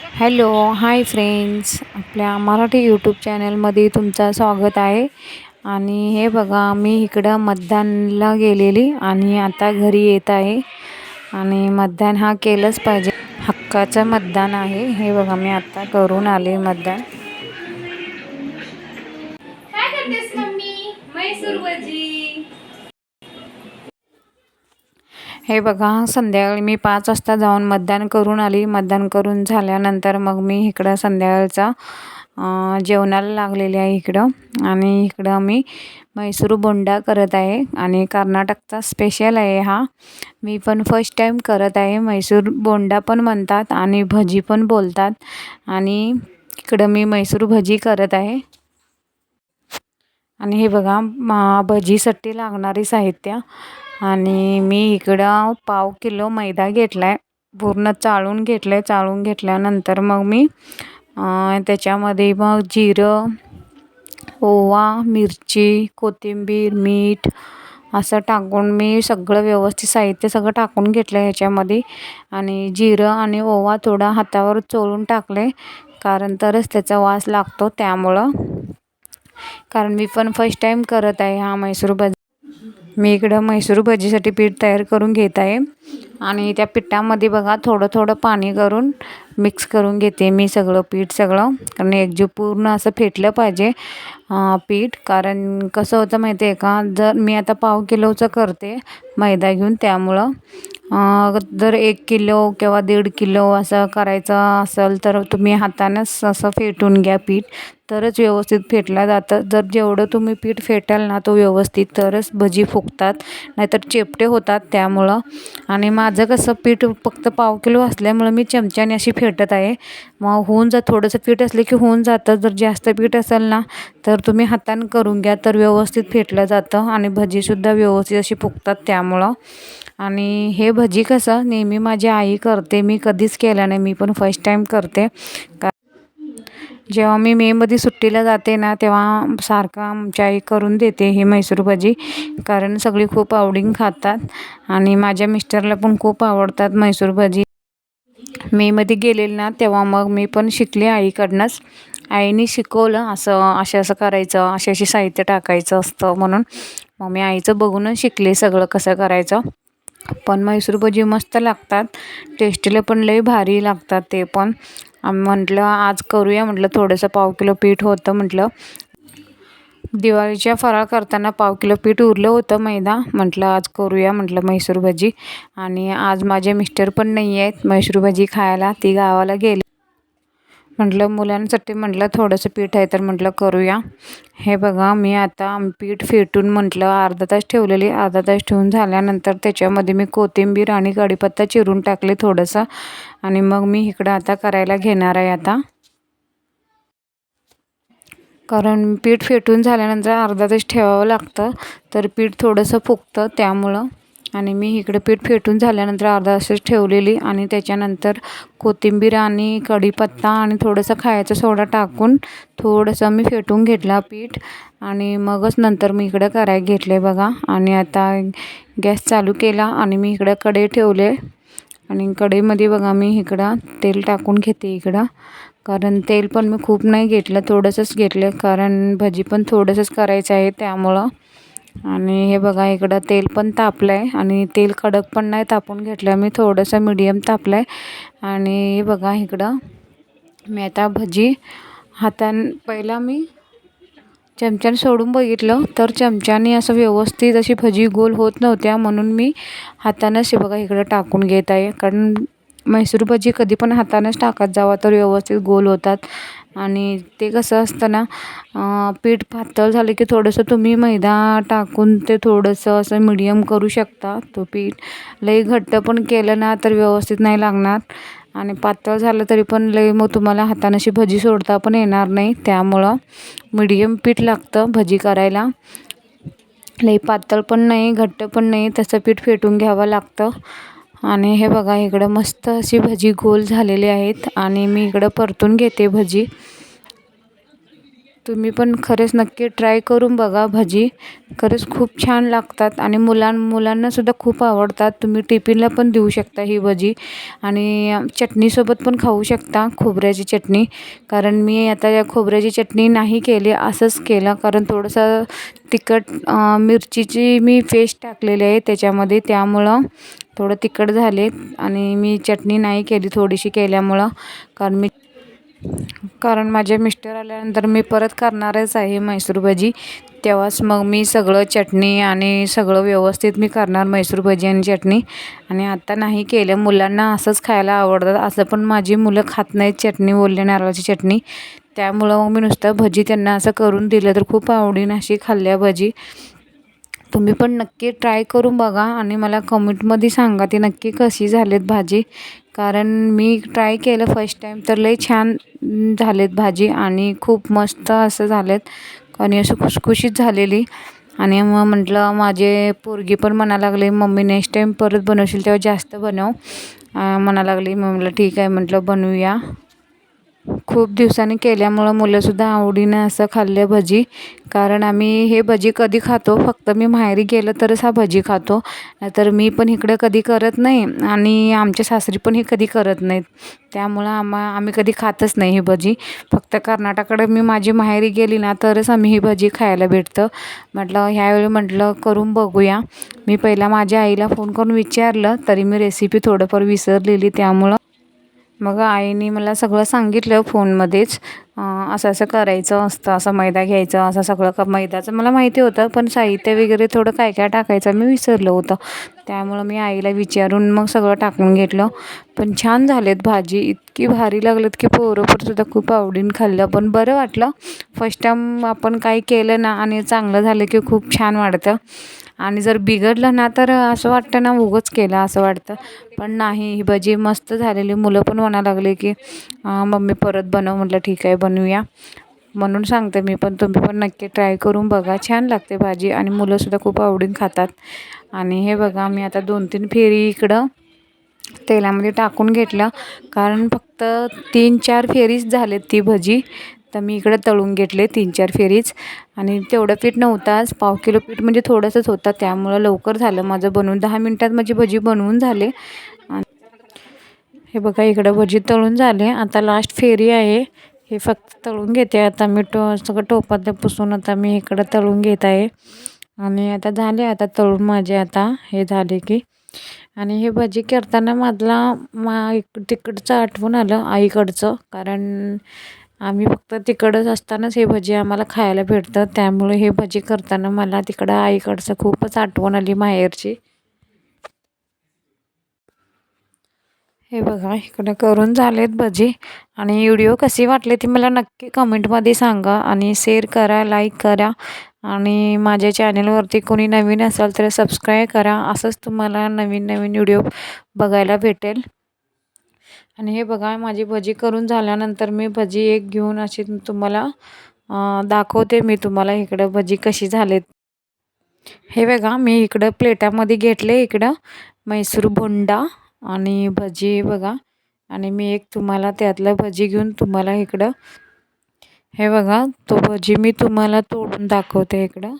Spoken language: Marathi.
Hello hi friends. आपल्या मराठी यूट्यूब चॅनलमध्ये तुमचं स्वागत आहे. आणि हे बघा मी इकडं मतदानला गेलेली आणि आता घरी येत आहे. आणि मतदान हा केलंच पाहिजे. हक्काचं मतदान आहे. हे बघा मी आत्ता करून आले मतदान. काय हे बघा संध्याकाळी मी पाच वाजता जाऊन मतदान करून आली. मतदान करून झाल्यानंतर मग मी इकडं संध्याकाळचा जेवणाला लागलेली आहे इकडं. आणि इकडं मी मैसूर बोंडा करत आहे. आणि कर्नाटकचा स्पेशल आहे हा. मी पण फर्स्ट टाईम करत आहे. मैसूर बोंडा पण म्हणतात आणि भजी पण बोलतात. आणि इकडं मी मैसूर भजी करत आहे. आणि हे बघा मा भजीसाठी लागणारी साहित्य. आणि मी इकडं पाव किलो मैदा घेतला आहे पूर्ण चाळून घेतलं आहे चाळून घेतल्यानंतर मग मी त्याच्यामध्ये मग जिरं ओवा मिरची कोथिंबीर मीठ असं टाकून मी सगळं व्यवस्थित साहित्य सगळं टाकून घेतलं आहे ह्याच्यामध्ये. आणि जिरं आणि ओवा थोडा हातावर चोळून टाकले कारण तरच त्याचा वास लागतो त्यामुळं. कारण मी पण फर्स्ट टाईम करत आहे हा मैसूर भजी मी इकडं म्हैसूर भजीसाठी पीठ तयार करून घेत आहे. आणि त्या पिठामध्ये बघा थोडं थोडं पाणी करून मिक्स करून घेते मी सगळं पीठ सगळं. कारण एकजीव पूर्ण असं फेटलं पाहिजे पीठ. कारण कसं होतं माहिती आहे का जर मी आता पाव किलोचं करते मैदा घेऊन त्यामुळं जर एक किलो किंवा दीड किलो असं करायचं असेल तर तुम्ही हातानंच असं फेटून घ्या पीठ. तरच व्यवस्थित फेटलं जातं. जर जेवढं तुम्ही पीठ फेटाल ना तो व्यवस्थित तरच भजी फुगतात. नाहीतर चेपटे होतात त्यामुळं. आणि माझं कसं पीठ फक्त पाव किलो असल्यामुळं मी चमच्याने अशी भेटत आहे. मग होऊन जा थोडंसं पीठ असलं की होऊन जातं. जर जास्त पीठ असेल ना तर तुम्ही हातानं करून घ्या. तर व्यवस्थित फेटलं जातं आणि भजीसुद्धा व्यवस्थित अशी फुगतात त्यामुळं. आणि हे भजी कसं नेहमी माझी आई करते. मी कधीच केलं नाही. मी पण फर्स्ट टाईम करते. का जेव्हा मी मेमध्ये सुट्टीला जाते ना तेव्हा सारखं आमच्या आई करून देते ही मैसूर भजी. कारण सगळी खूप आवडीन खातात. आणि माझ्या मिस्टरला पण खूप आवडतात मैसूर भजी. मेमध्ये गेलेले ना तेव्हा मग मी पण शिकले आईकडनंच. आईने शिकवलं असं असं असं करायचं असे असे साहित्य टाकायचं असतं म्हणून. मग मी आईचं बघूनच शिकले सगळं कसं करायचं. पण मैसूर भजी मस्त लागतात. टेस्टीला पण लई भारी लागतात ते पण. म्हटलं आज करूया म्हटलं थोडंसं पाव किलो पीठ होतं म्हटलं. दिवाळीच्या फराळ करताना पाव किलो पीठ उरलं होतं मैदा. म्हटलं आज करूया म्हटलं म्हैसूर भजी. आणि आज माझे मिस्टर पण नाही आहेत. म्हैसूर भजी खायला ती गावाला गेली. म्हटलं मुलांसाठी म्हटलं थोडंसं पीठ आहे तर म्हटलं करूया. हे बघा मी आता पीठ फेटून म्हटलं अर्धा तास ठेवलेली. अर्धा तास ठेवून झाल्यानंतर त्याच्यामध्ये मी कोथिंबीर आणि कढीपत्ता चिरून टाकले थोडंसं. आणि मग मी इकडं आता करायला घेणार आहे आता. कारण पीठ फेटून झाल्यानंतर अर्धा तास ठेवावं लागतं तर पीठ थोडंसं फुगतं त्यामुळं. आणि मी इकडं पीठ फेटून झाल्यानंतर अर्धा तासच ठेवलेली आणि त्याच्यानंतर कोथिंबीर आणि कढीपत्ता आणि थोडंसं खायचा सोडा टाकून थोडंसं मी फेटून घेतला पीठ. आणि मगच नंतर मी इकडं करायला घेतले बघा. आणि आता गॅस चालू केला आणि मी इकडं कढई ठेवले. आणि कढईमध्ये बघा मी इकडं तेल टाकून घेते इकडं. कारण तेल पण मी खूप नाही घेतलं थोडंसंच घेतलं कारण भजी पण थोडंसंच करायचं आहे त्यामुळं. आणि हे बघा इकडं तेल पण तापलं आहे. आणि तेल कडक पण नाही तापून घेतलं मी थोडंसं मिडियम तापलं आहे. आणि हे बघा इकडं मी आता भजी हातान पहिला मी चमच्याने सोडून बघितलं तर चमच्याने असं व्यवस्थित अशी भजी गोल होत नव्हत्या. म्हणून मी हातानंच हे बघा इकडं टाकून घेत आहे. कारण मैसूर भजी कधी पण हातानंच टाकत जावा तर व्यवस्थित गोल होतात. आणि ते कसं असतं ना पीठ पातळ झालं की थोडंसं तुम्ही मैदा टाकून ते थोडंसं असं मिडियम करू शकता तो पीठ. लई घट्ट पण केलं ना तर व्यवस्थित नाही लागणार. आणि पातळ झालं तरी पण लई मग तुम्हाला हातानं अशी भजी सोडता पण येणार नाही. त्यामुळं मिडियम पीठ लागतं भजी करायला. लई पातळ पण नाही घट्ट पण नाही तसं पीठ फेटून घ्यावं लागतं. आणि हे बघा इकडं मस्त अशी भजी गोल झालेली आहेत. आणि मी इकडं परतून घेते भजी. तुम्ही पण खरंच नक्की ट्राय करून बघा भजी. खरंच खूप छान लागतात आणि मुलां मुलांनासुद्धा खूप आवडतात. तुम्ही टिफिनला पण देऊ शकता ही भजी. आणि चटणीसोबत पण खाऊ शकता खोबऱ्याची चटणी. कारण मी आता या खोबऱ्याची चटणी नाही केली असंच केलं. कारण थोडंसं तिखट मिरचीची मी पेस्ट टाकलेली आहे त्याच्यामध्ये. त्यामुळं थोडं तिखट झाले आणि मी चटणी नाही केली थोडीशी केल्यामुळं. कारण मी कारण माझे मिस्टर आल्यानंतर मी परत करणारच आहे म्हैसूर भाजी. तेव्हाच मग मी सगळं चटणी आणि सगळं व्यवस्थित मी करणार म्हैसूर भजी आणि चटणी. आणि आता नाही केलं. मुलांना असंच खायला आवडतं असं पण माझी मुलं खात नाहीत चटणी ओल्या नारळाची चटणी. त्यामुळं मग मी नुसतं भजी त्यांना असं करून दिलं तर खूप आवडीन अशी खाल्ल्या भजी. तुम्ही पण नक्की ट्राय करून बघा आणि मला कमेंटमध्ये सांगा ती नक्की कशी झालीत भाजी. कारण मी ट्राय केलं फर्स्ट टाईम तर लई छान झालेत भाजी आणि खूप मस्त असं झालेत. आणि असं खुसखुशीत झालेली. आणि मग म्हटलं माझे पोरगी पण म्हणा लागले मम्मी नेक्स्ट टाईम परत बनवशील तेव्हा जास्त बनव. म्हणा लागली मग म्हटलं ठीक आहे. म्हटलं बनवूया. खूप दिवसांनी केल्यामुळं मुलंसुद्धा आवडीनं असं खाल्लं भजी. कारण आम्ही हे भजी कधी खातो फक्त मी माहेरी गेलं तरच हा भजी खातो. नाहीतर मी पण इकडं कधी करत नाही आणि आमच्या सासरी पण हे कधी करत नाहीत. त्यामुळं आम्हा आम्ही कधी खातच नाही ही भजी. फक्त कर्नाटकाकडे मी माझी माहेरी गेली ना तरच आम्ही ही भजी खायला भेटतं. म्हटलं ह्यावेळी म्हटलं करून बघूया. मी पहिला माझ्या आईला फोन करून विचारलं तरी मी रेसिपी थोडंफार विसरलेली त्यामुळं मग आईने मला सगळं सांगितलं फोनमध्येच. असं असं करायचं असतं असं मैदा घ्यायचं असं सगळं क मैद्याचं मला माहिती होतं पण साहित्य वगैरे थोडं काय काय टाकायचं मी विसरलं होतं. त्यामुळं मी आईला विचारून मग सगळं टाकून घेतलं. पण छान झालेत भाजी इतकी भारी लागलेत की पोरं सुद्धा खूप आवडीन खाल्लं. पण बरं वाटलं. फर्स्ट टाईम आपण काही केलं ना आणि चांगलं झालं की खूप छान वाटतं. आणि जर बिघडलं ना तर असं वाटतं ना उगंच केलं असं वाटतं. पण नाही ही भजी मस्त झालेली. मुलं पण म्हणा लागले की मम्मी परत बनव. म्हटलं ठीक आहे बनवूया. म्हणून सांगते मी पण तुम्ही पण नक्की ट्राय करून बघा. छान लागते भाजी आणि मुलंसुद्धा खूप आवडीन खातात. आणि हे बघा मी आता दोन तीन फेरी इकडं तेलामध्ये टाकून घेतलं. कारण फक्त तीन चार फेरीच झालेत ती भजी. तर मी इकडं तळून घेतले तीन चार फेरीच आणि तेवढं पीठ नव्हताच पाव किलो पीठ म्हणजे थोडंसंच होतं. त्यामुळं लवकर झालं माझं बनवून. दहा मिनटात माझी भजी बनवून झाले. आणि हे बघा इकडं भजी तळून झाले. आता लास्ट फेरी आहे. हे फक्त तळून घेते. आता मी टो सगळं टोपात पुसून आता मी इकडं तळून घेत आहे. आणि आता झाले. आता तळून माझे आता हे झाले की. आणि हे भजी करताना मधला मा तिकडचं आठवून आलं. आईकडचं. कारण आम्ही फक्त तिकडंच असतानाच हे भजी आम्हाला खायला भेटतं त्यामुळे हे भजी करताना मला तिकडं आईकडचं खूपच आठवण आली माहेरची. हे बघा इकडं करून झालेत भजी. आणि व्हिडिओ कशी वाटली ती मला नक्की कमेंटमध्ये सांगा आणि शेअर करा लाईक करा. आणि माझ्या चॅनलवरती कोणी नवीन असाल तर सबस्क्राईब करा. असंच तुम्हाला नवीन नवीन व्हिडिओ बघायला भेटेल. आणि हे बघा माझी भजी करून झाल्यानंतर मी भजी एक घेऊन अशी तुम्हाला दाखवते मी तुम्हाला इकडं भजी कशी झालेत. हे बघा मी इकडं प्लेटामध्ये घेतले इकडं मैसूर बोंडा आणि भजी बघा. आणि मी एक तुम्हाला त्यातलं भजी घेऊन तुम्हाला इकडं हे बघा तो भजी मी तुम्हाला तोडून दाखवते इकडं.